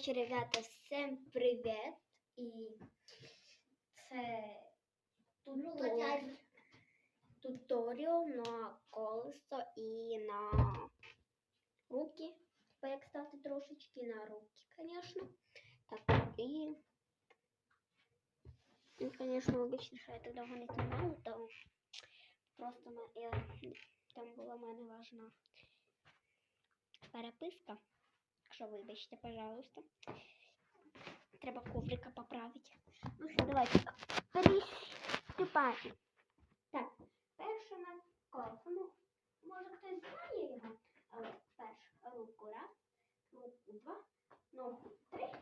Коротше, ребята, всім привіт. І це туторіал на колесо і на руки. Як стати трошечки на руки, звісно. Так, і, і звісно, вибачте, що я так не знімала, то просто я, там була в мене важна переписка. Що вибачте, пожалуйста. Треба коврика поправити. Ну що, давайте приступаємо. Так, перше на колесо. Ну, може хтось знає його, але перше руку раз, руку два, ногу три,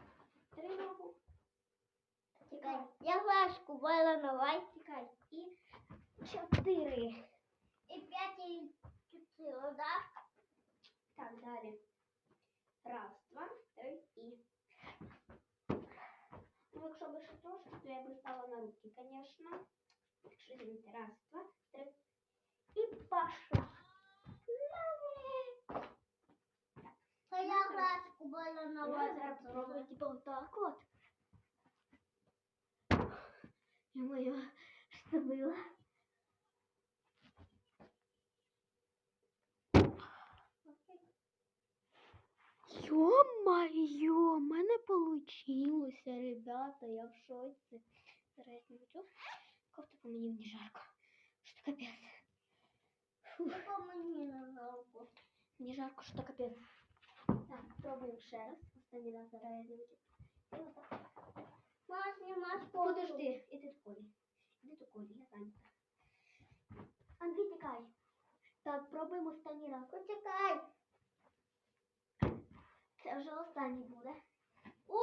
три ногу. Тікай, Я флешку виламала. тікай. І чотири. І п'ять і чотири, да? Так, далі. Раз, два, три і. Ну, якщо би ще трошки, то я би стала на руки, звісно. Якщо дивіться, раз, два, три. І пошла. То я флешку Давай виламала. зараз спробую, типа, отак от. Ё-моё, что было? Ё-моё, у мене получилося, ребята, я в шоці. Зараз я зніму цю кофту, бо мені не жарко. Що капець. Фух, Тільки мені на жалко. мені жарко, що капець. Так, пробуємо ще раз. Останній раз зараз я зніму цю. І отак. Маш, знімаш Подожди, іди до Колі. Іди до Колі, я зайнята. Андрій, тікай. Так, пробуємо останній раз. Почекай. Це вже останній буде. О!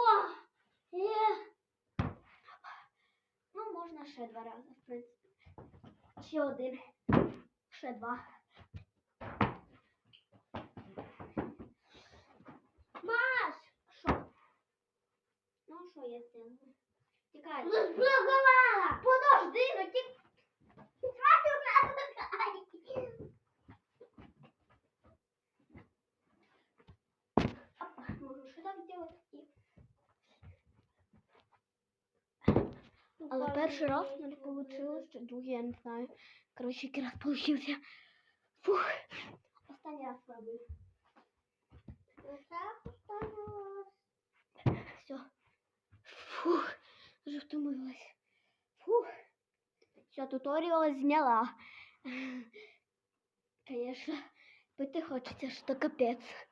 Є! Ну, можна ще два рази, в принципі. Ще один. Ще два. Маш! Що? Ну, що я зроблю? Тікай. Ну, зблокувала! Подожди, ну зробити і... Але перший раз у мене вийшло, другий я не знаю. Коротше, який раз получився. Фух. Останній раз спробую. Все. Фух. Вже втомилась. Фух. Все, туторіал зняла. Конечно, пити хочеться, що капець.